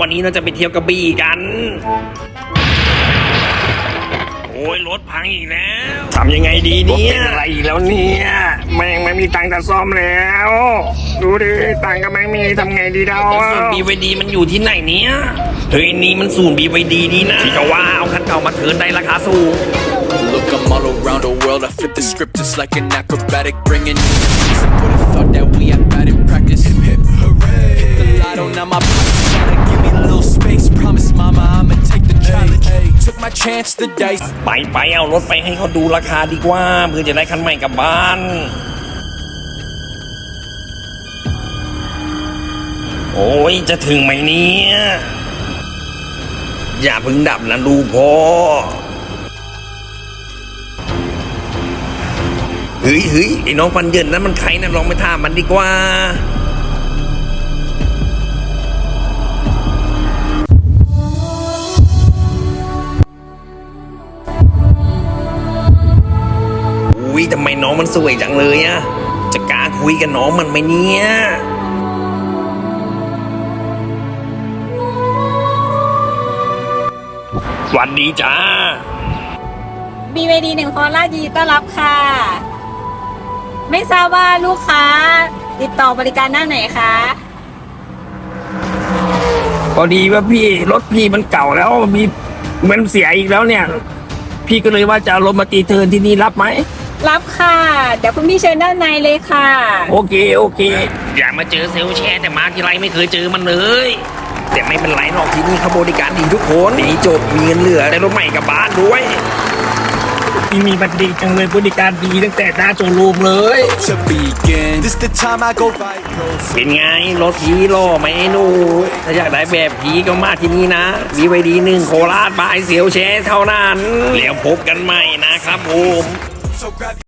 วันนี้เราจะไปเที่ยวกระบี่กัน โอ้ยรถพังอีกแล้วทำยังไงดีเนี่ยเป็นอะไรอีกแล้วเนี่ยแม่งไม่มีตังค์จะซ่อมแล้ว ดูดิตังค์ก็ไม่มีทำไงดีเราส่วนบีวดีมันอยู่ที่ไหนเนี่ยเฮ้ยนี่มันศูนย์บีวดีนี่นะที่ก็ว่าเอาคันเก่ามาเทิร์นได้ราคาสูง Look, I'm all around the world. I flip the script just like an acrobatic, bringing. Would have thought that we had bad in practice. Hip hip hooray! Chance, the dice. ไปไปเอารถไปให้เขาดูราคาดีกว่าเพื่อจะได้คันใหม่กลับบ้าน โอ้ยจะถึงไหมเนี่ย อย่าพึ่งดับนะดูพ่อเฮ้ยเฮ้ยไอ้น้องฟันเยินนั้นมันใครนะลองไปถามมันดีกว่า ทำไมน้องมันสวยจังเลยอะจะกล้าคุยกับน้องมันไหมเนี่ยสวัสดีจ้า BVD หนึ่งโคราชยินดีต้อนรับค่ะ ไม่ทราบว่าลูกค้า ติดต่อบริการหน้าไหนคะ พอดีว่าพี่รถพี่มันเก่าแล้วมีมันเสียอีกแล้วเนี่ย พี่ก็เลยว่าจะเอารถมาตีเทิร์นที่นี่รับไหม รับค่ะ เดี๋ยวคุณพี่เชิญด้านในเลยค่ะ โอเคโอเค อย่ามาเจอเซลลแชร์แต่มาทีไรไม่เคยเจอมันเลย แต่ไม่เป็นไรหรอกที่นี่เขาบริการดีทุกคนดีจบมีเงินเหลือได้รถใหม่กลับบ้านด้วยที่มีบัตรดีจังเลยบริการดีตั้งแต่หน้าโจรูมเลย To begin, this the time I go viral. เป็นไงรถพีโล่ไหมไอ้หนูถ้าอยากได้แบบพีก็มาที่นี่นะมีไวดีหนึ่งโคราชบายเสียวแชร์เท่านั้นแล้วพบกันใหม่นะครับผม So grab